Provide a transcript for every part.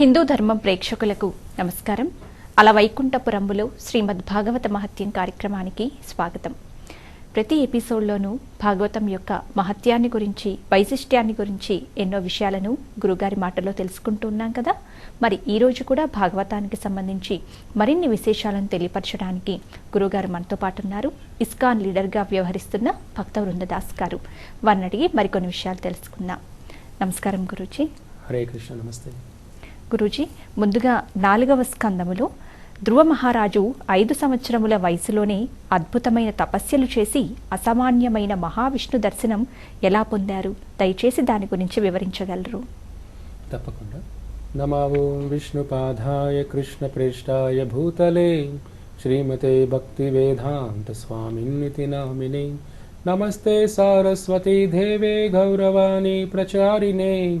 హిందూ ధర్మం ప్రేక్షకులకు నమస్కారం. అల వైకుంఠపురంలో శ్రీమద్ భాగవత మహత్యం కార్యక్రమానికి స్వాగతం. ప్రతి ఎపిసోడ్లోనూ భాగవతం యొక్క మహత్యాన్ని గురించి వైశిష్ట్యాన్ని గురించి ఎన్నో విషయాలను గురుగారి మాటల్లో తెలుసుకుంటూ ఉన్నాం కదా? మరి ఈరోజు కూడా భాగవతానికి సంబంధించి మరిన్ని విశేషాలను తెలియపరచడానికి గురుగారు మనతో పాటు ఉన్నారు ఇస్కాన్ లీడర్గా వ్యవహరిస్తున్న భక్త వృందదాస్ గారు. వారిని అడిగి మరికొన్ని విషయాలు తెలుసుకుందాం. నమస్కారం గురూజీ. హరే కృష్ణ నమస్తే. గురూజీ ముందుగా నాలుగవ స్కందములో. ధ్రువ మహారాజు ఐదు సంవత్సరముల వయసులోనే అద్భుతమైన తపస్యలు చేసి అసామాన్యమైన మహావిష్ణు దర్శనం ఎలా పొందారు? దయచేసి దాని గురించి వివరించగలరు. తప్పకుండా. నమావో విష్ణుపాదాయ కృష్ణ ప్రేష్టాయ భూతలే. శ్రీమతే భక్తి వేదాంత స్వామిన్నితి నామిని. నమస్తే సారస్వతీ దేవే గౌరవాణి ప్రచారిణే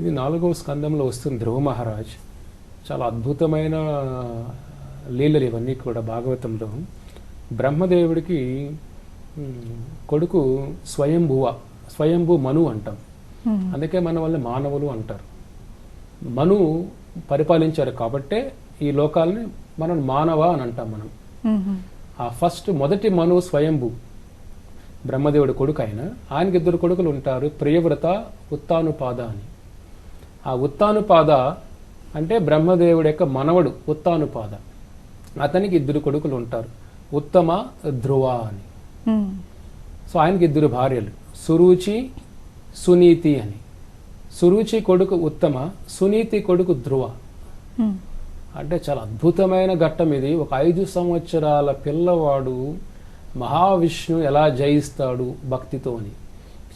ఇది నాలుగవ స్కందంలో వస్తుంది ధ్రువ మహారాజ్. చాలా అద్భుతమైన లీలలు ఇవన్నీ కూడా భాగవతంలో బ్రహ్మదేవుడికి కొడుకు స్వయంభువ స్వయంభు మను అంటాం. అందుకే మన వల్ల మానవులు అంటారు. మను పరిపాలించారు కాబట్టే ఈ లోకాలని మనం మానవ అని అంటాం మనం. ఆ ఫస్ట్ మొదటి మను స్వయంభు బ్రహ్మదేవుడి కొడుకు ఆయన. ఆయనకి ఇద్దరు కొడుకులు ఉంటారు ప్రియవ్రత ఉత్తానుపాద అని. ఆ ఉత్తానుపాద అంటే బ్రహ్మదేవుడి యొక్క మనవడు ఉత్తానుపాద. అతనికి ఇద్దరు కొడుకులు ఉంటారు. ఉత్తమ ధ్రువ అని. సో ఆయనకి ఇద్దరు భార్యలు. సురుచి సునీతి అని. సురుచి కొడుకు ఉత్తమ సునీతి కొడుకు ధ్రువ. అంటే చాలా అద్భుతమైన ఘట్టం ఇది. ఒక ఐదు సంవత్సరాల పిల్లవాడు మహావిష్ణు ఎలా జయిస్తాడు భక్తితో అని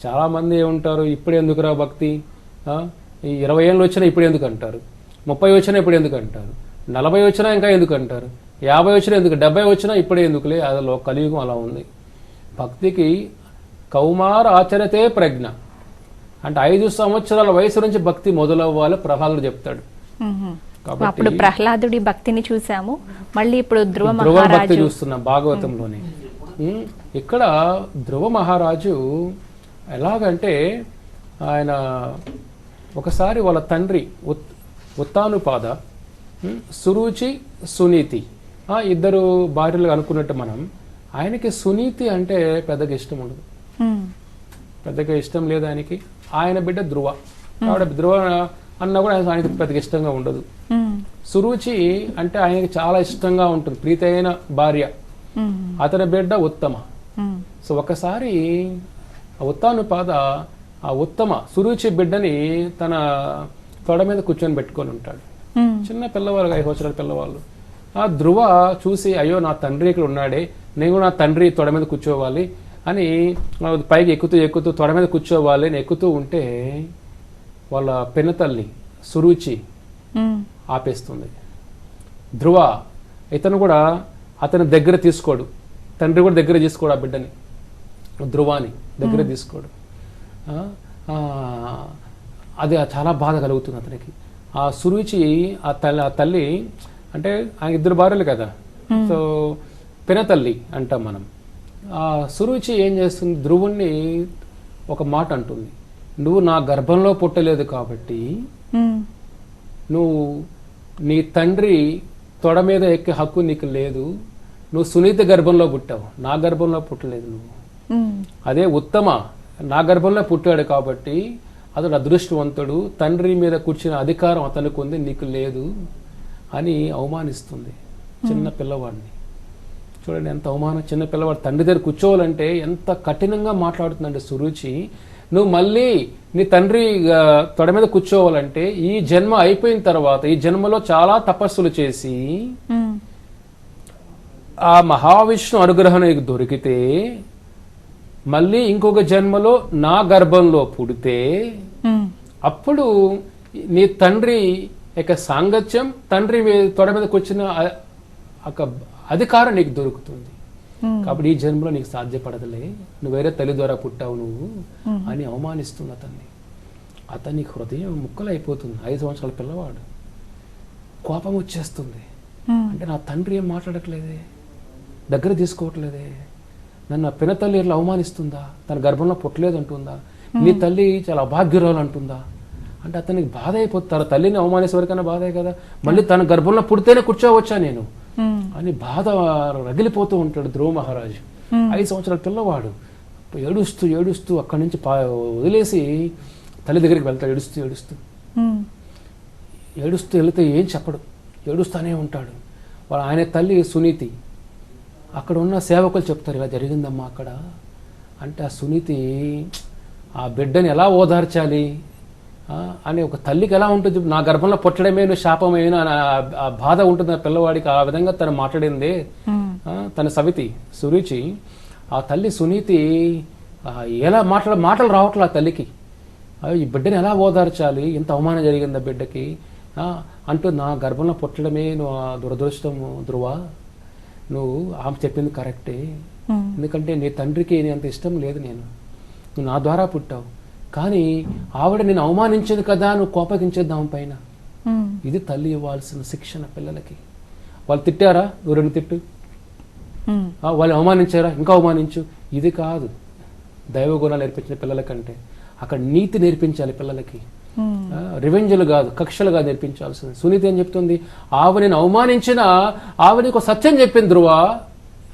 చాలా మంది ఏమంటారు ఇప్పుడు ఎందుకురా భక్తి? ఈ ఇరవై ఏళ్ళు వచ్చినా ఇప్పుడు ఎందుకు అంటారు? ముప్పై వచ్చినా ఇప్పుడు ఎందుకు అంటారు? నలభై వచ్చినా ఇంకా ఎందుకు అంటారు? యాభై వచ్చినా ఎందుకు? డెబ్బై వచ్చినా ఇప్పుడే ఎందుకులే? అదిలో కలియుగం అలా ఉంది. భక్తికి కౌమార ఆచరతే ప్రజ్ఞ. అంటే ఐదు సంవత్సరాల వయసు నుంచి భక్తి మొదలవ్వాలి ప్రహ్లాదుడు చెప్తాడు. కాబట్టి అప్పుడు ప్రహ్లాదుడి భక్తిని చూసాము. మళ్ళీ ఇప్పుడు ధ్రువ ధ్రువ భక్తి చూస్తున్నాం భాగవతంలోనే. ఇక్కడ ధ్రువ మహారాజు ఎలాగంటే ఆయన ఒకసారి వాళ్ళ తండ్రి ఉత్ ఉత్తానుపాద సురుచి సునీతి. ఆ ఇద్దరు భార్యలు అనుకున్నట్టు మనం ఆయనకి సునీతి అంటే పెద్దగా ఇష్టం ఉండదు. పెద్దగా ఇష్టం లేదు ఆయనకి. ఆయన బిడ్డ ధ్రువ. కాబట్టి ధ్రువ అన్న కూడా ఆయనకి పెద్దగా ఇష్టంగా ఉండదు. సురుచి అంటే ఆయనకి చాలా ఇష్టంగా ఉంటుంది. ప్రీతి అయిన భార్య అతని బిడ్డ ఉత్తమ. సో ఒకసారి ఉత్తానుపాద ఆ ఉత్తమ సురుచి బిడ్డని తన తొడ మీద కూర్చొని పెట్టుకొని ఉంటాడు. చిన్న పిల్లవాళ్ళు ఐదు సంవత్సరాల పిల్లవాళ్ళు. ఆ ధ్రువ చూసి అయ్యో నా తండ్రి ఇక్కడ ఉన్నాడే నేను కూడా నా తండ్రి తొడ మీద కూర్చోవాలి అని పైకి ఎక్కుతూ ఎక్కుతూ తొడ మీద కూర్చోవాలి అని ఎక్కుతూ ఉంటే వాళ్ళ పినతల్లి సురుచి ఆపేస్తుంది. ధ్రువ ఇతను కూడా అతని దగ్గర తీసుకోడు. తండ్రి కూడా దగ్గర తీసుకోడు ఆ బిడ్డని. ధ్రువాని దగ్గర తీసుకోడు. అది చాలా బాధ కలుగుతుంది అతనికి. ఆ సురుచి ఆ తల్లి ఆ తల్లి అంటే ఆ ఇద్దరు భార్యలు కదా. సో పినతల్లి అంటాం మనం. ఆ సురుచి ఏం చేస్తుంది? ధ్రువుణ్ణి ఒక మాట అంటుంది. నువ్వు నా గర్భంలో పుట్టలేదు కాబట్టి నువ్వు నీ తండ్రి తొడ మీద ఎక్కే హక్కు నీకు లేదు. నువ్వు సునీత గర్భంలో పుట్టావు. నా గర్భంలో పుట్టలేదు నువ్వు. అదే ఉత్తమ నా గర్భంలో పుట్టాడు కాబట్టి అతడు అదృష్టవంతుడు. తండ్రి మీద కూర్చున్న అధికారం అతనికి ఉంది నీకు లేదు అని అవమానిస్తుంది చిన్న పిల్లవాడిని. చూడండి ఎంత అవమానం. చిన్న పిల్లవాడు తండ్రి దగ్గర కూర్చోవాలంటే ఎంత కఠినంగా మాట్లాడుతుందంటే సురుచి. నువ్వు మళ్ళీ నీ తండ్రి తొడ మీద కూర్చోవాలంటే ఈ జన్మ అయిపోయిన తర్వాత ఈ జన్మలో చాలా తపస్సులు చేసి ఉమ్, ఆ మహావిష్ణు అనుగ్రహం నీకు దొరికితే మళ్ళీ ఇంకొక జన్మలో నా గర్భంలో పుడితే ఉమ్, అప్పుడు నీ తండ్రి ఇక సాంగత్యం తండ్రి తొడ మీదకి వచ్చిన అధికారం నీకు దొరుకుతుంది. ఉమ్, కాబట్టి ఈ జన్మలో నీకు సాధ్యపడదులే. నువ్వు వేరే తల్లి ద్వారా పుట్టావు నువ్వు అని అవమానిస్తుంది అతన్ని. అతని హృదయం ముక్కలైపోతుంది. ఐదు సంవత్సరాల పిల్లవాడు. కోపం వచ్చేస్తుంది. అంటే నా తండ్రి ఏం మాట్లాడట్లేదే? దగ్గర తీసుకోవట్లేదే? నన్ను ఆ పినతల్లి ఇట్లా అవమానిస్తుందా? తన గర్భంలో పుట్టలేదు అంటుందా నీ తల్లి చాలా అభాగ్యురాలు అంటుందా అంటే అతనికి బాధ అయిపోతుంది తన తల్లిని అవమానించే వరకైనా బాధే కదా? మళ్ళీ తన గర్భంలో పుడితేనే కూర్చోవచ్చా నేను? అని బాధ రగిలిపోతూ ఉంటాడు ధ్రువ మహారాజు. ఐదు సంవత్సరాల పిల్లవాడు. ఏడుస్తూ ఏడుస్తూ అక్కడి నుంచి పా వదిలేసి తల్లి దగ్గరికి వెళ్తాడు ఏడుస్తూ ఏడుస్తూ. ఏడుస్తూ వెళితే ఏం చెప్పడు? ఏడుస్తూనే ఉంటాడు. వాళ్ళ ఆయన తల్లి సునీతి. అక్కడ ఉన్న సేవకులు చెప్తారు ఇలా జరిగిందమ్మా అక్కడ. అంటే ఆ సునీతి ఆ బిడ్డని ఎలా ఓదార్చాలి? అని ఒక తల్లికి ఎలా ఉంటుంది? నా గర్భంలో పుట్టడమే నువ్వు శాపమైన? ఆ బాధ ఉంటుంది ఆ పిల్లవాడికి. ఆ విధంగా తను మాట్లాడింది. తన సవితి సురుచి ఆ తల్లి సునీతి ఎలా మాట్లాడ మాటలు రావట్లే ఆ తల్లికి. ఈ బిడ్డని ఎలా ఓదార్చాలి? ఇంత అవమానం జరిగింది ఆ బిడ్డకి. అంటూ నా గర్భంలో పుట్టడమే నువ్వు దురదృష్టము ధ్రువ. నువ్వు ఆమె చెప్పింది కరెక్టే. ఎందుకంటే నీ తండ్రికి నీ అంత ఇష్టం లేదు నేను. నువ్వు నా ద్వారా పుట్టావు. కానీ ఆవిడ నేను అవమానించింది కదా నువ్వు కోపగించేద్దాం పైన. ఇది తల్లి ఇవ్వాల్సిన శిక్షణ పిల్లలకి. వాళ్ళు తిట్టారా? నువ్వు రెండు తిట్టు. వాళ్ళు అవమానించారా? ఇంకా అవమానించు. ఇది కాదు. దైవ గుణాలు నేర్పించిన పిల్లలకంటే అక్కడ నీతి నేర్పించాలి పిల్లలకి. రివెంజ్లు కాదు కక్షలుగా నేర్పించాల్సింది. సునీత ఏం చెప్తుంది? ఆవిడని అవమానించిన ఆవిడకి ఒక సత్యం చెప్పింది ధ్రువ.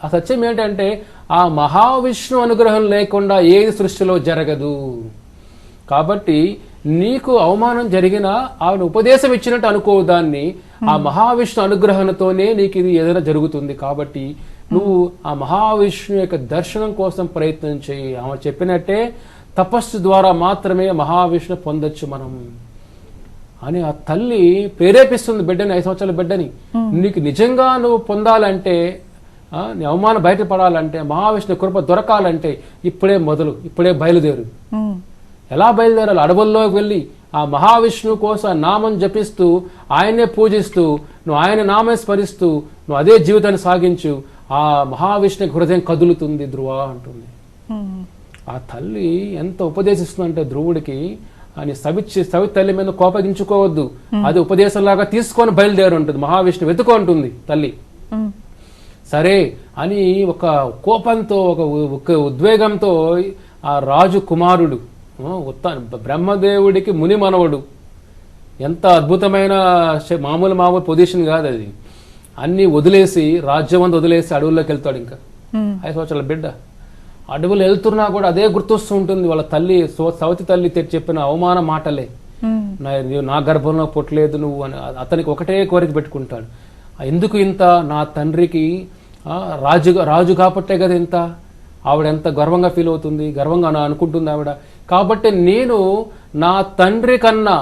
ఆ సత్యం ఏంటంటే ఆ మహావిష్ణు అనుగ్రహం లేకుండా ఏది సృష్టిలో జరగదు. కాబట్టి నీకు అవమానం జరిగినా ఆవిడ ఉపదేశం ఇచ్చినట్టు అనుకో దాన్ని. ఆ మహావిష్ణు అనుగ్రహంతోనే నీకు ఇది ఏదైనా జరుగుతుంది కాబట్టి నువ్వు ఆ మహావిష్ణు యొక్క దర్శనం కోసం ప్రయత్నం చేయి. ఆమె చెప్పినట్టే తపస్సు ద్వారా మాత్రమే మహావిష్ణు పొందొచ్చు మనం. అని ఆ తల్లి ప్రేరేపిస్తుంది బిడ్డని ఐదు సంవత్సరాల బిడ్డని. నీకు నిజంగా నువ్వు పొందాలంటే నీ అవమానం బయటపడాలంటే మహావిష్ణు కృప దొరకాలంటే ఇప్పుడే మొదలు ఇప్పుడే బయలుదేరు. ఎలా బయలుదేరాలి? అడవుల్లోకి వెళ్ళి ఆ మహావిష్ణువు కోసం నామం జపిస్తూ ఆయనే పూజిస్తూ నువ్వు ఆయన నామే స్మరిస్తూ నువ్వు అదే జీవితాన్ని సాగించు. ఆ మహావిష్ణు హృదయం కదులుతుంది ధ్రువ అంటుంది. ఆ తల్లి ఎంత ఉపదేశిస్తుందంటే ధ్రువుడికి అని సవిచ్చి సవి తల్లి మీద కోపగించుకోవద్దు. అది ఉపదేశంలాగా తీసుకొని బయలుదేరి ఉంటుంది మహావిష్ణు వెతుకో అంటుంది తల్లి. సరే అని ఒక కోపంతో ఒక ఉద్వేగంతో ఆ రాజు కుమారుడు ఉత్త బ్రహ్మదేవుడికి ముని మనవడు. ఎంత అద్భుతమైన మామూలు మామూలు పొజిషన్ కాదు అది. అన్ని వదిలేసి రాజ్యం అంతా వదిలేసి అడవుల్లోకి వెళ్తాడు ఇంకా. ఐదు సంవత్సరాల బిడ్డ. అడవులు వెళ్తున్నా కూడా అదే గుర్తొస్తూ ఉంటుంది. వాళ్ళ తల్లి సవతి తల్లి చెప్పిన అవమాన మాటలే. నా గర్భంలో పుట్టలేదు నువ్వు అని అతనికి ఒకటే కోరిక పెట్టుకుంటాడు. ఎందుకు ఇంత? నా తండ్రికి రాజు రాజు కాబట్టే కదా ఇంత? ఆవిడ ఎంత గర్వంగా ఫీల్ అవుతుంది గర్వంగా నా అనుకుంటుంది ఆవిడ. కాబట్టి నేను నా తండ్రి కన్నా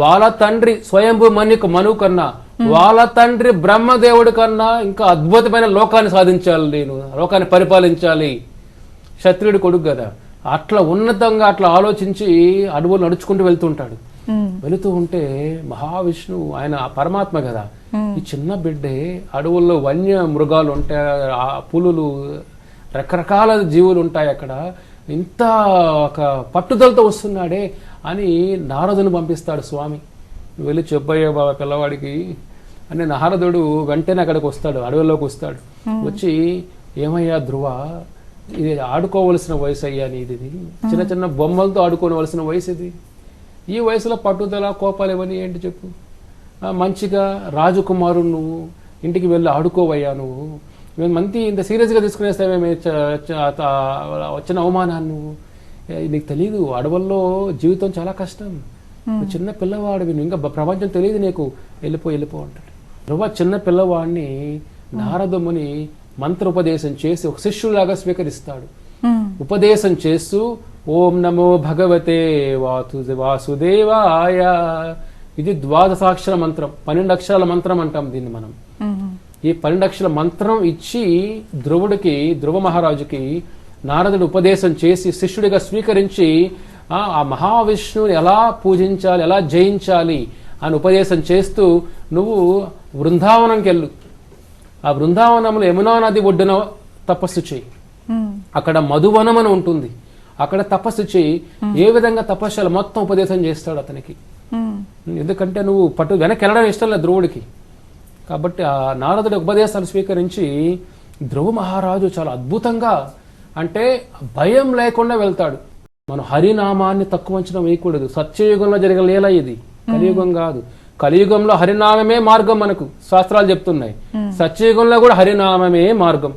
వాళ్ళ తండ్రి స్వయంభూ మణికు మను కన్నా వాళ్ళ తండ్రి బ్రహ్మదేవుడి కన్నా ఇంకా అద్భుతమైన లోకాన్ని సాధించాలి నేను లోకాన్ని పరిపాలించాలి. క్షత్రియుడి కొడుకు కదా. అట్లా ఉన్నతంగా అట్లా ఆలోచించి అడవులు నడుచుకుంటూ వెళ్తుంటాడు. వెళుతూ ఉంటే మహావిష్ణువు ఆయన పరమాత్మ కదా. ఈ చిన్న బిడ్డే అడవుల్లో వన్య మృగాలు ఉంటాయి ఆ పులులు రకరకాల జీవులు ఉంటాయి అక్కడ. ఇంత ఒక పట్టుదలతో వస్తున్నాడే అని నారదుని పంపిస్తాడు స్వామి. వెళ్ళి చెప్పయ్యా బాబా పిల్లవాడికి అని నారదుడు వెంటనే అక్కడికి వస్తాడు అడవిలోకి వస్తాడు. వచ్చి ఏమయ్యా ధ్రువ ఇది ఆడుకోవలసిన వయసు అయ్యా ఇది. చిన్న చిన్న బొమ్మలతో ఆడుకోవలసిన వయసు ఇది. ఈ వయసులో పట్టుదల కోపాలు ఇవన్నీ ఏంటి చెప్పు? మంచిగా రాజకుమారుడు నువ్వు ఇంటికి వెళ్ళి ఆడుకోవయ్యా నువ్వు. మేము మంచి ఇంత సీరియస్గా తీసుకునేస్తావేమే చ- చ- త- వచ్చిన అవమానాన్ని నువ్వు. నీకు తెలియదు అడవుల్లో జీవితం చాలా కష్టం. నువ్వు చిన్న పిల్లవాడివి నువ్వు ఇంకా ప్రపంచం తెలియదు నీకు. వెళ్ళిపో వెళ్ళిపో అంటాడు. ధ్రువ చిన్న పిల్లవాడిని నారదముని మంత్రోపదేశం చేసి ఒక శిష్యులాగా స్వీకరిస్తాడు. ఉపదేశం చేస్తూ ఓం నమో భగవతే వాసు వాసుదేవాయ. ఇది ద్వాదశాక్షర మంత్రం పన్నెండు అక్షరాల మంత్రం అంటాం దీన్ని మనం. ఈ పన్నెండు అక్షరాల మంత్రం ఇచ్చి ధ్రువుడికి ధ్రువ మహారాజుకి నారదుడు ఉపదేశం చేసి శిష్యుడిగా స్వీకరించి ఆ ఆ మహావిష్ణువుని ఎలా పూజించాలి ఎలా జయించాలి అని ఉపదేశం చేస్తూ నువ్వు బృందావనంకి వెళ్ళు ఆ బృందావనంలో యమునా నది ఒడ్డున తపస్సు చేయి. అక్కడ మధువనం అని ఉంటుంది. అక్కడ తపస్సు చేయి. ఏ విధంగా తపస్సులు మొత్తం ఉపదేశం చేస్తాడు అతనికి? ఎందుకంటే నువ్వు పట్టు వెనక్కి వెళ్ళడం ఇష్టం లేదు ధ్రువుడికి. కాబట్టి ఆ నారదుడి ఉపదేశాలు స్వీకరించి ధ్రువ మహారాజు చాలా అద్భుతంగా అంటే భయం లేకుండా వెళ్తాడు. మనం హరినామాన్ని తక్కువ అంచనా వేయకూడదు. సత్యయుగంలో జరిగే లీల ఇది. కలియుగం కాదు. కలియుగంలో హరినామమే మార్గం మనకు శాస్త్రాలు చెప్తున్నాయి. సత్యయుగంలో కూడా హరినామమే మార్గం.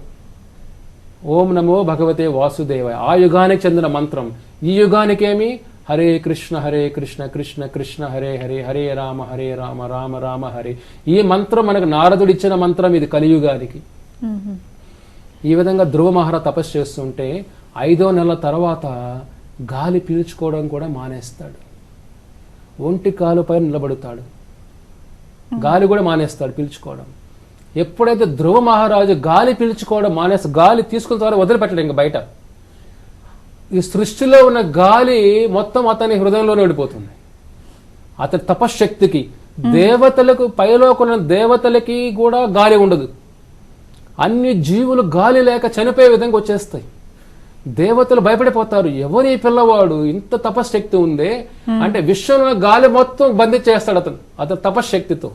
ఓం నమో భగవతే వాసుదేవాయ. ఆ యుగానికి చెందిన మంత్రం. ఈ యుగానికేమి? హరే కృష్ణ హరే కృష్ణ కృష్ణ కృష్ణ హరే హరే హరే రామ హరే రామ రామ రామ హరే. ఈ మంత్రం మనకు నారదుడు ఇచ్చిన మంత్రం ఇది కలియుగానికి. ఈ విధంగా ధ్రువ మహారాజ్ తపస్సు చేస్తుంటే ఐదో నెలల తర్వాత గాలి పీల్చుకోవడం కూడా మానేస్తాడు. ఒంటి కాలుపై నిలబడుతాడు. గాలి కూడా మానేస్తాడు పీల్చుకోవడం. ఎప్పుడైతే ధ్రువ మహారాజు గాలి పీల్చుకోవడం మానేసి గాలి తీసుకున్న తర్వాత వదిలిపెట్టడు ఇంకా బయట. ఈ సృష్టిలో ఉన్న గాలి మొత్తం అతని హృదయంలోనే ఓడిపోతుంది. అతని తపశ్శక్తికి దేవతలకు పైలోకున్న దేవతలకి కూడా గాలి ఉండదు. అన్ని జీవులు గాలి లేక చనిపోయే విధంగా వచ్చేస్తాయి. దేవతలు భయపడిపోతారు. ఎవరు ఈ పిల్లవాడు? ఇంత తపశ్శక్తి ఉందే? అంటే విశ్వంలో గాలి మొత్తం బంధించేస్తాడు అతను. అతని తపశ్శక్తితో.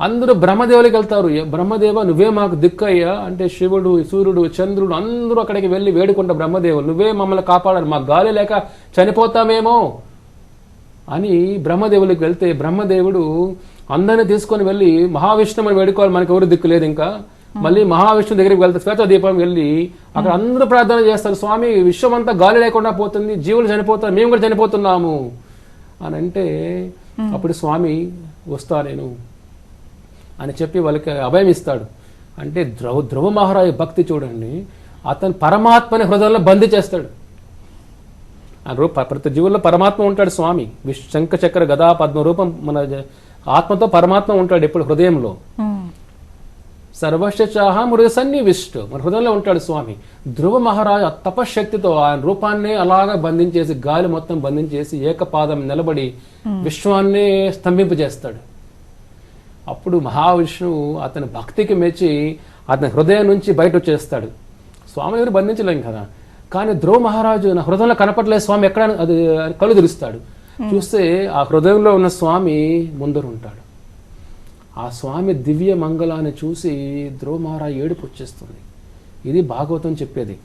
అందరూ బ్రహ్మదేవులకి వెళ్తారు. "ఏ బ్రహ్మదేవ నువ్వే మాకు దిక్కయ్యా. అంటే శివుడు సూర్యుడు చంద్రుడు అందరూ అక్కడికి వెళ్ళి వేడుకుంటారు బ్రహ్మదేవులు. నువ్వే మమ్మల్ని కాపాడాలి. మాకు గాలి లేక చనిపోతామేమో. అని బ్రహ్మదేవులకు వెళ్తే బ్రహ్మదేవుడు అందరిని తీసుకొని వెళ్ళి మహావిష్ణువుని వేడుకోవాలి. మనకి ఎవరు దిక్కు లేదు ఇంకా. మళ్ళీ మహావిష్ణువు దగ్గరికి వెళ్తే శ్వేత దీపం వెళ్ళి అక్కడ అందరూ ప్రార్థన చేస్తారు స్వామి విశ్వం అంతా గాలి లేకుండా పోతుంది జీవులు చనిపోతారు మేము కూడా చనిపోతున్నాము. అని అంటే అప్పుడు స్వామి వస్తా నేను. అని చెప్పి వాళ్ళకి అభయం ఇస్తాడు. అంటే ధ్రువ ధ్రువ మహారాజు భక్తి చూడండి అతను పరమాత్మని హృదయంలో బందీ చేస్తాడు. ఆ రూప ప్రతి జీవుల్లో పరమాత్మ ఉంటాడు స్వామి. విశ్ శంఖ చక్ర గదా పద్మ రూపం మన ఆత్మతో పరమాత్మ ఉంటాడు ఎప్పుడు హృదయంలో. సర్వశ్చాహ మృగ సన్నివిష్టు. మన హృదయంలో ఉంటాడు స్వామి. ధ్రువ మహారాజు ఆ తపశ్శక్తితో ఆయన రూపాన్ని అలాగా బంధించేసి గాలి మొత్తం బంధించేసి ఏకపాదం నిలబడి విశ్వాన్నే స్తంభింపజేస్తాడు. అప్పుడు మహావిష్ణువు అతని భక్తికి మెచ్చి అతని హృదయం నుంచి బయట వచ్చేస్తాడు స్వామి ఎవరు బంధించలేం కదా. కానీ ధ్రువ మహారాజు నా హృదయంలో కనపడలేదు స్వామి ఎక్కడ అది కళ్ళు తెరుస్తాడు. చూస్తే ఆ హృదయంలో ఉన్న స్వామి ముందర ఉంటాడు ఆ స్వామి దివ్య మంగళాన్ని చూసి మహారాజు ఏడుపు వచ్చేస్తుంది. ఇది భాగవతం చెప్పేది.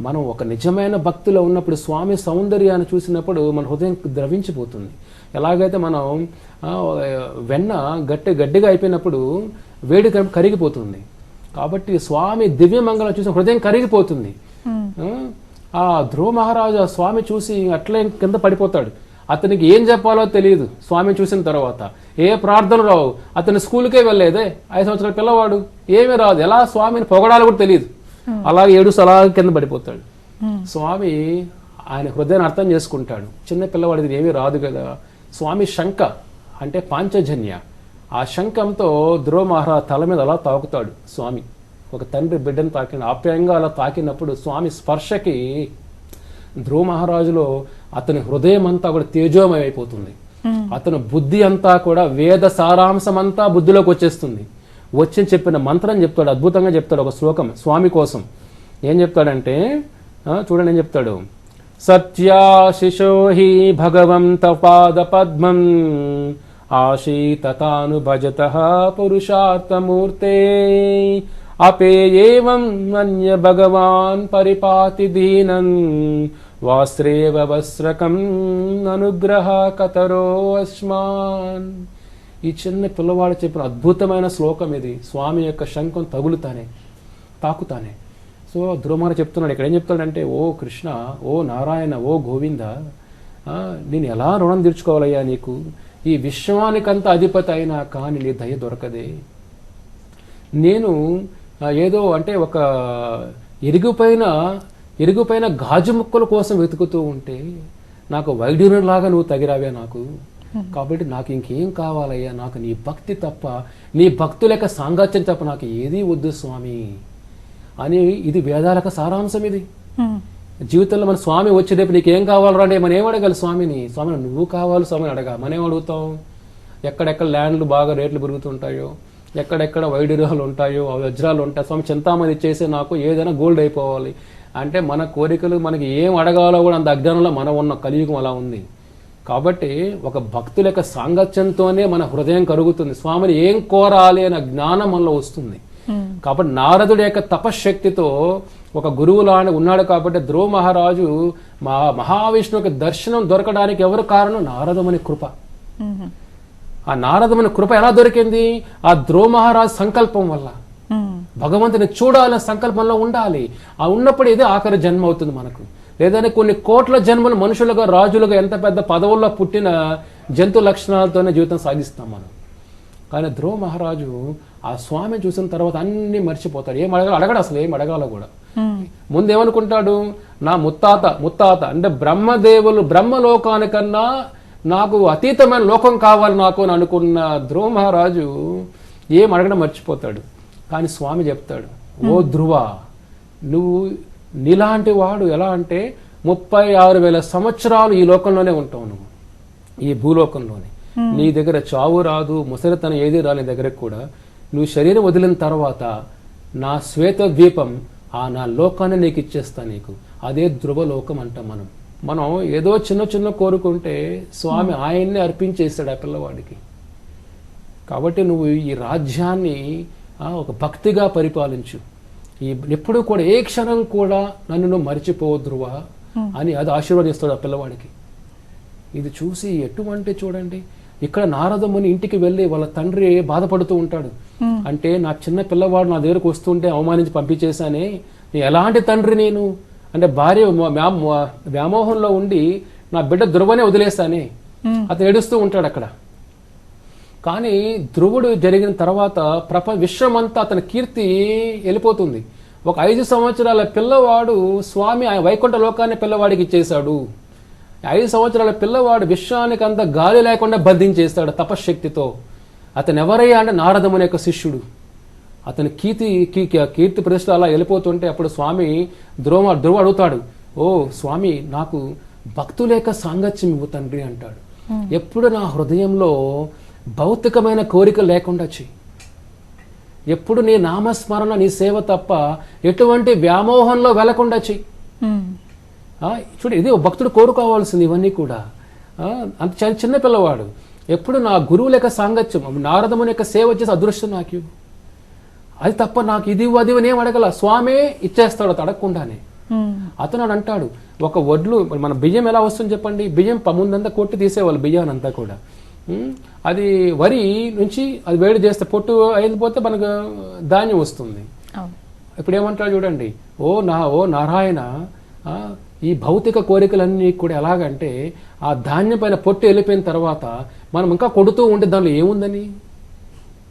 మనం ఒక నిజమైన భక్తిలో ఉన్నప్పుడు స్వామి సౌందర్యాన్ని చూసినప్పుడు మన హృదయం ద్రవించిపోతుంది. ఎలాగైతే మనం వెన్న గట్టి గట్టిగా అయిపోయినప్పుడు వేడి కరి- కరిగిపోతుంది. కాబట్టి స్వామి దివ్య మంగళం చూసిన హృదయం కరిగిపోతుంది. ఆ, ధ్రువ మహారాజు స్వామి చూసి అట్లే కింద పడిపోతాడు. అతనికి ఏం చెప్పాలో తెలియదు. స్వామి చూసిన తర్వాత ఏ ప్రార్థన రావు? అతని స్కూల్కే వెళ్ళలేదే? ఐదు సంవత్సరాల పిల్లవాడు. ఏమీ రాదు. ఎలా స్వామిని పొగడాలో కూడా తెలియదు. అలాగే ఏడుస్తూ అలా కింద పడిపోతాడు. స్వామి ఆయన హృదయాన్ని అర్థం చేసుకుంటాడు. చిన్న పిల్లవాడికి ఏమీ రాదు కదా. స్వామి శంఖ అంటే పాంచజన్య. ఆ శంఖంతో ధ్రువ మహారాజ్ తల మీద అలా తాకుతాడు స్వామి. ఒక తండ్రి బిడ్డను తాకిన ఆప్యాయంగా అలా తాకినప్పుడు స్వామి స్పర్శకి ధ్రువ మహారాజులో అతని హృదయం అంతా కూడా తేజోమయం అయిపోతుంది అతని బుద్ధి అంతా కూడా వేద సారాంశం అంతా బుద్ధిలోకి వచ్చేస్తుంది. వచ్చి చెప్పిన మంత్రం చెప్తాడు అద్భుతంగా చెప్తాడు ఒక శ్లోకం స్వామి కోసం. ఏం చెప్తాడంటే చూడండి ఏం చెప్తాడు. సత్యాశిషో హి భగవంత పాద పద్మం ఆశీతతాను భజత పురుషార్థమూర్తే. అపేయేవం అన్య భగవాన్ పరిపాతి దీనం వాస్త్రేవ వస్త్రకం అనుగ్రహ కతరో అస్మాన్. ఈ చిన్న పిల్లవాడు చెప్పిన అద్భుతమైన శ్లోకం ఇది. స్వామి యొక్క శంఖం తగులుతానే తాకుతానే. సో ధ్రువమాన చెప్తున్నాడు ఇక్కడ ఏం చెప్తాడంటే ఓ కృష్ణ ఓ నారాయణ ఓ గోవింద నేను ఎలా రుణం తీర్చుకోవాలయ్యా నీకు? ఈ విశ్వానికంత అధిపతి అయినా కానీ నీ దయ దొరకదే. నేను ఏదో అంటే ఒక ఎరిగిపోయిన ఇరుగుపైన గాజు ముక్కల కోసం వెతుకుతూ ఉంటే నాకు వైద్యునిలాగా నువ్వు తగిరావే నాకు. కాబట్టి నాకు ఇంకేం కావాలయ్యా? నాకు నీ భక్తి తప్ప నీ భక్తుల సాంగత్యం తప్ప నాకు ఏదీ వద్దు స్వామి. అని ఇది వేదాలకు సారాంశం ఇది. ఉమ్, జీవితంలో మన స్వామి వచ్చేటప్పుడు నీకు ఏం కావాలరా అంటే మనం ఏం అడగాలి స్వామిని? స్వామిని నువ్వు కావాలి స్వామిని అడగా. మనం ఏం అడుగుతాం? ఎక్కడెక్కడ ల్యాండ్లు బాగా రేట్లు పెరుగుతుంటాయో? ఎక్కడెక్కడ వైడూర్యాలు ఉంటాయో? వజ్రాలు ఉంటాయి. స్వామి చింతామణి ఇచ్చేసి నాకు ఏదైనా గోల్డ్ అయిపోవాలి. అంటే మన కోరికలు మనకి ఏం అడగాలో కూడా అంత అజ్ఞానంలో మనం ఉన్న కలియుగం అలా ఉంది. కాబట్టి ఒక భక్తుల యొక్క సాంగత్యంతోనే మన హృదయం కరుగుతుంది. స్వామిని ఏం కోరాలి అనే జ్ఞానం మనలో వస్తుంది. కాబట్టి నారదుడి యొక్క తపశ్శక్తితో ఒక గురువు లాని ఉన్నాడు కాబట్టి ధ్రువ మహారాజు మా మహావిష్ణువుకి దర్శనం దొరకడానికి ఎవరు కారణం? నారదముని కృప. ఆ నారదముని కృప ఎలా దొరికింది? ఆ ధ్రువ మహారాజు సంకల్పం వల్ల. భగవంతుని చూడాలనే సంకల్పంలో ఉండాలి. ఆ ఉన్నప్పుడు ఇదే ఆఖరి జన్మ అవుతుంది మనకు. లేదంటే కొన్ని కోట్ల జన్మలు మనుషులుగా రాజులుగా ఎంత పెద్ద పదవుల్లో పుట్టిన జంతు లక్షణాలతోనే జీవితం సాగిస్తాం మనం. కానీ ధ్రువ మహారాజు ఆ స్వామిని చూసిన తర్వాత అన్ని మర్చిపోతాడు. ఏం అడగాలి? అడగడు అసలు ఏం అడగాలో కూడా. ఉమ్, ముందు ఏమనుకుంటాడు నా ముత్తాత ముత్తాత అంటే బ్రహ్మదేవులు బ్రహ్మలోకానికన్నా నాకు అతీతమైన లోకం కావాలి నాకు అని అనుకున్న ధ్రువ మహారాజు ఏం అడగడం మర్చిపోతాడు. కానీ స్వామి చెప్తాడు ఓ ధ్రువ నువ్వు నీలాంటి వాడు ఎలా అంటే ముప్పై ఆరు వేల సంవత్సరాలు ఈ లోకంలోనే ఉంటావు నువ్వు ఈ భూలోకంలోనే. నీ దగ్గర చావు రాదు ముసలితనం ఏది రాని దగ్గరకు కూడా. నువ్వు శరీరం వదిలిన తర్వాత నా శ్వేత ద్వీపం ఆ నా లోకాన్ని నీకు ఇచ్చేస్తా నీకు. అదే ధ్రువలోకం అంటాం మనం. మనం ఏదో చిన్న చిన్న కోరుకుంటే స్వామి ఆయన్నే అర్పించేస్తాడు ఆ పిల్లవాడికి. కాబట్టి నువ్వు ఈ రాజ్యాన్ని ఒక భక్తిగా పరిపాలించు. ఈ ఎప్పుడు కూడా ఏ క్షణం కూడా నన్ను నువ్వు మర్చిపోద్రువా అని అది ఆశీర్వదిస్తాడు ఆ పిల్లవాడికి. ఇది చూసి ఎటువంటి చూడండి ఇక్కడ నారదముని ఇంటికి వెళ్ళి వాళ్ళ తండ్రి బాధపడుతూ ఉంటాడు. అంటే నా చిన్న పిల్లవాడు నా దగ్గరకు వస్తుంటే అవమానించి పంపించేశానే ఎలాంటి తండ్రి నేను? అంటే భార్య వ్య- వ్యామో- వ్యామోహంలో ఉండి నా బిడ్డ ధ్రువనే వదిలేస్తానే అతను ఏడుస్తూ ఉంటాడు అక్కడ. కానీ ధ్రువుడు జరిగిన తర్వాత ప్రప విశ్వమంతా అతని కీర్తి వెళ్ళిపోతుంది. ఒక ఐదు సంవత్సరాల పిల్లవాడు స్వామి ఆ వైకుంఠ లోకాన్ని పిల్లవాడికి ఇచ్చేశాడు. ఐదు సంవత్సరాల పిల్లవాడు విశ్వానికి అంత గాలి లేకుండా బంధించేస్తాడు తపశ్శక్తితో. అతను ఎవరయ్యా అంటే నారదముని యొక్క శిష్యుడు. అతని కీర్తి కీర్తి ప్రతిష్టలు అలా వెళ్ళిపోతుంటే అప్పుడు స్వామి ధ్రువ ధ్రువ అడుగుతాడు ఓ స్వామి నాకు భక్తుల యొక్క సాంగత్యం ఇవ్వు తండ్రి అంటాడు. ఎప్పుడు నా హృదయంలో భౌతికమైన కోరిక లేకుండా చెయ్యి. ఎప్పుడు నీ నామస్మరణ నీ సేవ తప్ప ఎటువంటి వ్యామోహంలో వెళ్ళకుండా చెయ్యి. చూడు ఇది భక్తుడు కోరుకోవాల్సింది ఇవన్నీ కూడా. ఆ, అంత చాలా చిన్న పిల్లవాడు. ఎప్పుడు నా గురువుల యొక్క సాంగత్యం నారదముని యొక్క సేవ చేసే అదృష్టం నాకు. అది తప్ప నాకు ఇది అది ఏం అడగల? స్వామే ఇచ్చేస్తాడు అడగకుండానే. అతను అంటాడు ఒక వడ్లు మన బియ్యం ఎలా వస్తుంది చెప్పండి? బియ్యం ముందంతా కొట్టి తీసేవాళ్ళు బియ్యాన్ని అంతా కూడా. అది వరి నుంచి అది వేడి చేస్తే పొట్టు అయిపోతే మనకు ధాన్యం వస్తుంది. ఇప్పుడు ఏమంటాడు చూడండి ఓ నా ఓ నారాయణ ఈ భౌతిక కోరికలన్నీ కూడా ఎలాగంటే ఆ ధాన్యం పైన పొట్టు వెళ్ళిపోయిన తర్వాత మనం ఇంకా కొడుతూ ఉంటే దానిలో ఏముందని?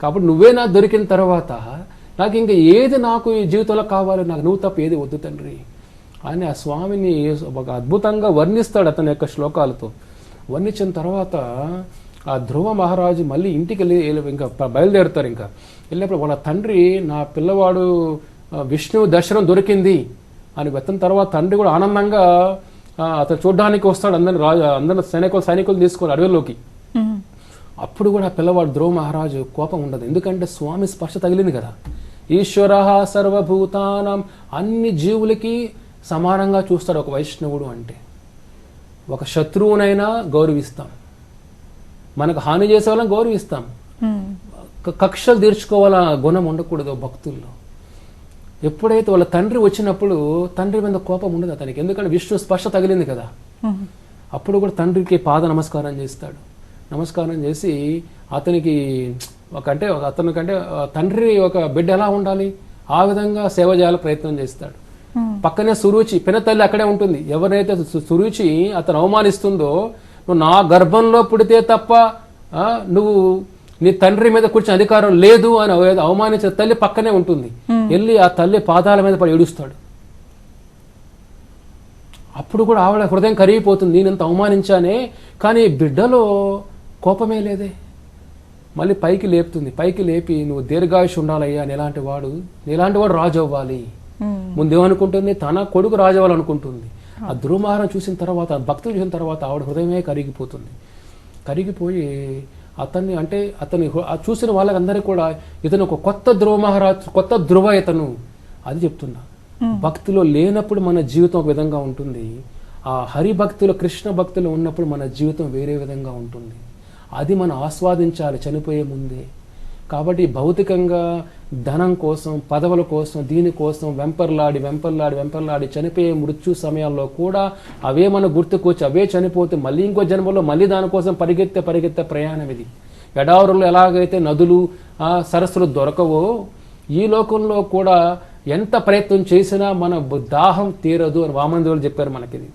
కాబట్టి నువ్వే నాకు దొరికిన తర్వాత నాకు ఇంకా ఏది నాకు ఈ జీవితంలో కావాలి నాకు నువ్వు తప్ప ఏది వద్దు తండ్రి. అని ఆ స్వామిని ఒక అద్భుతంగా వర్ణిస్తాడు అతని యొక్క శ్లోకాలతో. వర్ణించిన తర్వాత ఆ ధ్రువ మహారాజు మళ్ళీ ఇంటికి వెళ్ళి ఇంకా బయలుదేరుతారు ఇంకా. వెళ్ళినప్పుడు వాళ్ళ తండ్రి నా పిల్లవాడు విష్ణువు దర్శనం దొరికింది అని వెతన తర్వాత తండ్రి కూడా ఆనందంగా అతను చూడడానికి వస్తాడు అందరిని రాజు అందరిని సైనికులు సైనికులు తీసుకొని అడవిలోకి. అప్పుడు కూడా పిల్లవాడు ధ్రువ మహారాజు కోపం ఉండదు. ఎందుకంటే స్వామి స్పర్శ తగిలింది కదా. ఈశ్వర సర్వభూతానం అన్ని జీవులకి సమానంగా చూస్తాడు ఒక వైష్ణవుడు అంటే. ఒక శత్రువునైనా గౌరవిస్తాం. మనకు హాని చేసే వాళ్ళని గౌరవిస్తాం. క- కక్షలు తీర్చుకోవాలన్న గుణం ఉండకూడదు భక్తుల్లో. ఎప్పుడైతే వాళ్ళ తండ్రి వచ్చినప్పుడు తండ్రి మీద కోపం ఉండదు అతనికి. ఎందుకంటే విష్ణు స్పర్శ తగిలింది కదా. ఉమ్, అప్పుడు కూడా తండ్రికి పాద నమస్కారం చేస్తాడు. నమస్కారం చేసి అతనికి ఒక అంటే అతని కంటే తండ్రి ఒక బిడ్డ ఎలా ఉండాలి? ఆ విధంగా సేవ చేయాలని ప్రయత్నం చేస్తాడు. ఉమ్, పక్కనే సురుచి పినతల్లి అక్కడే ఉంటుంది. ఎవరైతే సు- సురుచి అతను అవమానిస్తుందో నువ్వు నా గర్భంలో పుడితే తప్ప నువ్వు నీ తండ్రి మీద కూర్చుని అధికారం లేదు అని అవ- అవమానించిన తల్లి పక్కనే ఉంటుంది. వెళ్ళి ఆ తల్లి పాదాల మీద పడి ఏడుస్తాడు. అప్పుడు కూడా ఆవిడ హృదయం కరిగిపోతుంది. నేను ఇంత అవమానించానే కానీ బిడ్డలో కోపమే లేదే. మళ్ళీ పైకి లేపుతుంది. పైకి లేపి నువ్వు దీర్ఘాయుష్ ఉండాలయ్యా నీలాంటి వాడు? నీలాంటి వాడు రాజు అవ్వాలి ముందేమనుకుంటుంది? తన కొడుకు రాజు అవ్వాలనుకుంటుంది ఆ దుర్మారం చూసిన తర్వాత భక్తులు చూసిన తర్వాత ఆవిడ హృదయమే కరిగిపోతుంది. కరిగిపోయి అతన్ని అంటే అతని చూసిన వాళ్ళకందరికీ కూడా ఇతను ఒక కొత్త ధ్రువ మహారాజ్ కొత్త ధ్రువ ఇతను అది చెప్తున్నా. భక్తిలో లేనప్పుడు మన జీవితం ఒక విధంగా ఉంటుంది. ఆ హరి భక్తులు కృష్ణ భక్తులు ఉన్నప్పుడు మన జీవితం వేరే విధంగా ఉంటుంది. అది మనం ఆస్వాదించాలి చనిపోయే ముందే. కాబట్టి భౌతికంగా ధనం కోసం పదవుల కోసం దీనికోసం వెంపర్లాడి వెంపర్లాడి వెంపర్లాడి చనిపోయే మృత్యు సమయాల్లో కూడా అవే మన గుర్తుకొచ్చి అవే చనిపోతే మళ్ళీ ఇంకో జన్మలో మళ్ళీ దానికోసం పరిగెత్తే పరిగెత్తే ప్రయాణం ఇది. ఎడారులు ఎలాగైతే నదులు సరస్సులు దొరకవో ఈ లోకంలో కూడా ఎంత ప్రయత్నం చేసినా మన దాహం తీరదు అని వామందేవులు చెప్పారు మనకిది.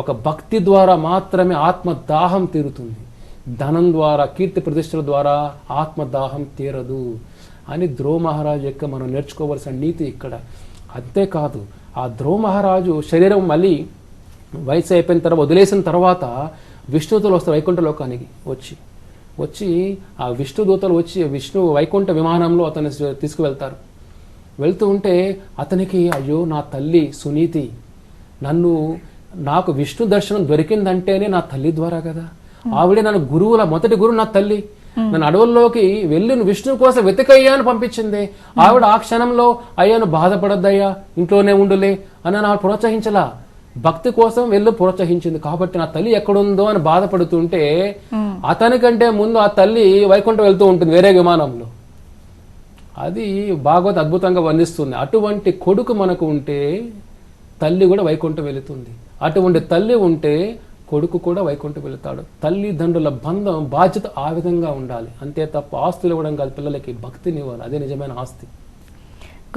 ఒక భక్తి ద్వారా మాత్రమే ఆత్మ దాహం తీరుతుంది. ధనం ద్వారా కీర్తి ప్రతిష్టల ద్వారా ఆత్మ దాహం తీరదు అని ధ్రువ మహారాజు యొక్క మనం నేర్చుకోవాల్సిన నీతి ఇక్కడ. అంతేకాదు ఆ ధ్రువ మహారాజు శరీరం మళ్ళీ వయసు అయిపోయిన తర్వాత వదిలేసిన తర్వాత విష్ణుదూతలు వస్తారు వైకుంఠ లోకానికి వచ్చి. వచ్చి ఆ విష్ణు దూతలు వచ్చి విష్ణు వైకుంఠ విమానంలో అతన్ని తీసుకువెళ్తారు. వెళ్తూ ఉంటే అతనికి అయ్యో నా తల్లి సునీతి నన్ను నాకు విష్ణు దర్శనం దొరికిందంటేనే నా తల్లి ద్వారా కదా? ఆవిడే నన్ను గురువుల మొదటి గురువు నా తల్లి. నన్ను అడవుల్లోకి వెళ్ళి విష్ణు కోసం వెతకయ్యా అని పంపించింది. ఆవిడ ఆ క్షణంలో అయ్యాను బాధపడద్దయ్యా ఇంట్లోనే ఉండులే అని నన్ను ఆవిడ ప్రోత్సహించలా. భక్తి కోసం వెళ్ళి ప్రోత్సహించింది. కాబట్టి నా తల్లి ఎక్కడుందో అని బాధపడుతుంటే అతనికంటే ముందు ఆ తల్లి వైకుంఠం వెళ్తూ ఉంటుంది వేరే విమానంలో. అది భాగవత అద్భుతంగా వర్ణిస్తుంది. అటువంటి కొడుకు మనకు ఉంటే తల్లి కూడా వైకుంఠం వెళుతుంది. అటువంటి తల్లి ఉంటే కొడుకు కూడా వైకుంఠం వెళుతాడు. తల్లిదండ్రుల బంధం బాధ్యత ఆ విధంగా ఉండాలి. అంతే తప్ప ఆస్తులు ఇవ్వడం కాదు పిల్లలకి భక్తిని ఇవ్వాలి. అదే నిజమైన ఆస్తి.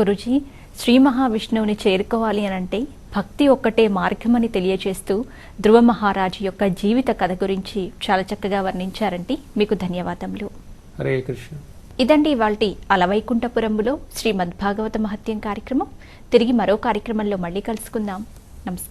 గురుజీ శ్రీ మహావిష్ణువుని చేరుకోవాలి అని అంటే భక్తి ఒక్కటే మార్గమని తెలియజేస్తూ ధ్రువ మహారాజు యొక్క జీవిత కథ గురించి చాలా చక్కగా వర్ణించారండి మీకు ధన్యవాదములు. హరే కృష్ణ. ఇదండి ఇవాల్టి అలవైకుంఠపురంలో శ్రీమద్ భాగవత మహత్యం కార్యక్రమం. తిరిగి మరో కార్యక్రమంలో మళ్ళీ కలుసుకుందాం. నమస్కారం.